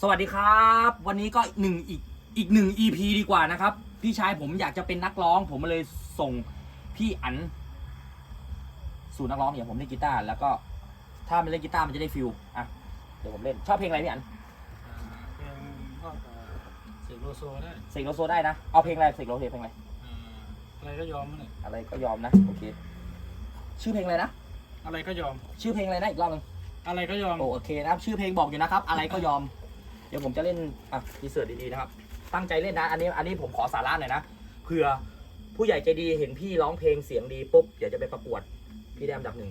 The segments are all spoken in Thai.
สวัสดีครับ วันนี้ก็หนึ่งอีกอีกหนึ่ง EP ดีกว่านะครับ พี่ชายผมอยากจะเป็นนักร้อง ผมเลยส่งพี่อัน สู่นักร้องอย่างผมเล่นกีตาร์แล้วก็ถ้ามันเล่นกีตาร์มันจะได้ฟิลอะเดี๋ยวผมเล่นชอบเพลงอะไรพี่อันอ่าเพลงพวกเอ่อเสกโลโซได้เสกโลโซได้นะเอาเพลงอะไรเสกโลโซเพลงอะไรอ่าอะไรก็ยอมมันเลยอะไรก็ยอมนะโอเคชื่อเพลงอะไรนะอะไรก็ยอม ชื่อเพลงอะไรนะอีกรอบนึงอะไรก็ยอมโอเคนะครับชื่อเพลงบอกอยู่นะครับ อะไรก็ยอม เดี๋ยวผมจะเล่นอะดีเสิร์ตดีๆนะครับ ตั้งใจเล่นนะ อันนี้อันนี้ผมขอสาระหน่อยนะเผื่อผู้ใหญ่ใจดีเห็นพี่ร้องเพลงเสียงดีปุ๊บเดี๋ยวจะไปประกวดพี่แดมดับหนึ่ง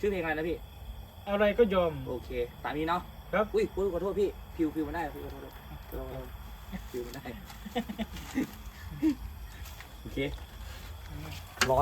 ชื่อเพลงอะไรนะพี่ อะไรก็ยอม โอเค ตามนี้เนาะครับ อุ้ยยขอโทษพี่ พิวพิวมาได้พี่ขอโทษพิวมาได้ โอเค ร้อน